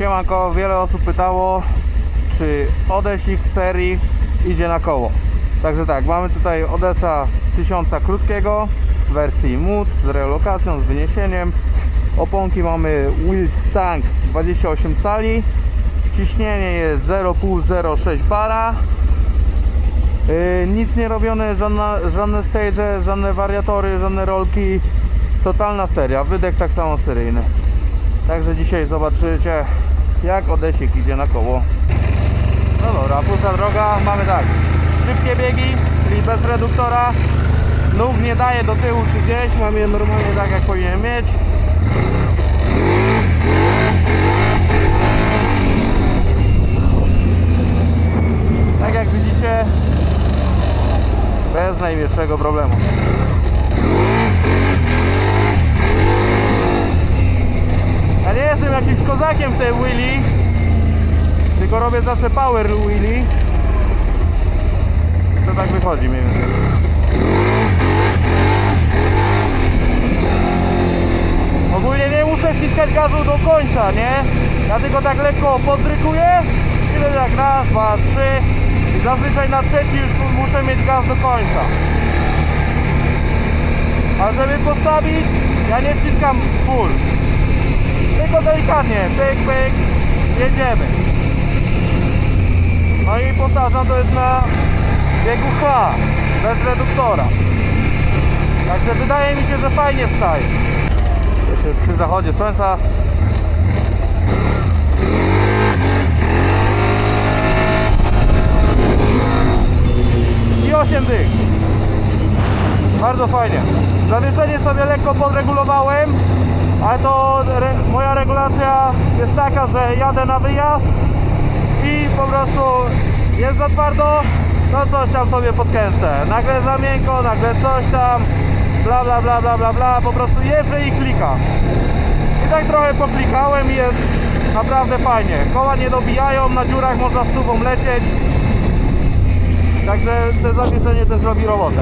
Siemanko, wiele osób pytało, czy Odesik w serii idzie na koło. Także tak, mamy tutaj Odessa 1000 krótkiego w wersji MUD z relokacją, z wyniesieniem. Oponki mamy Wild Tank 28 cali. Ciśnienie jest 0,5-0,6 bara. Yy, nic nie robione, żadna, żadne stage, żadne wariatory, żadne rolki. Totalna seria, wydech tak samo seryjny. Także dzisiaj zobaczycie jak Odesik idzie na koło. No dobra, pusta droga, mamy tak. Szybkie biegi, czyli bez reduktora. Nóg nie daje do tyłu czy gdzieś, mamy je normalnie tak jak powinien mieć. Tak jak widzicie, bez najmniejszego problemu. Jestem jakimś kozakiem w tej wheelie, tylko robię zawsze power wheelie. To tak wychodzi mniej więcej. Ogólnie nie muszę wciskać gazu do końca, nie? Ja tylko tak lekko podrykuję i to tak raz, dwa, trzy i zazwyczaj na trzeci już muszę mieć gaz do końca. A żeby postawić, ja nie wciskam full. Tylko delikatnie, pyk, pyk, jedziemy. No i powtarzam, to jest na biegu H, bez reduktora. Także wydaje mi się, że fajnie wstaje. Jeszcze przy zachodzie słońca. I 8 dych. Bardzo fajnie. Zawieszenie sobie lekko podregulowałem, ale to re, moja regulacja jest taka, że jadę na wyjazd i po prostu jest za twardo, no coś tam sobie podkręcę. Nagle za miękko, nagle coś tam, bla bla bla bla bla bla, po prostu jeżdżę i klikam. I tak trochę poklikałem i jest naprawdę fajnie. Koła nie dobijają, na dziurach można stówą lecieć. Także to zawieszenie też robi robotę.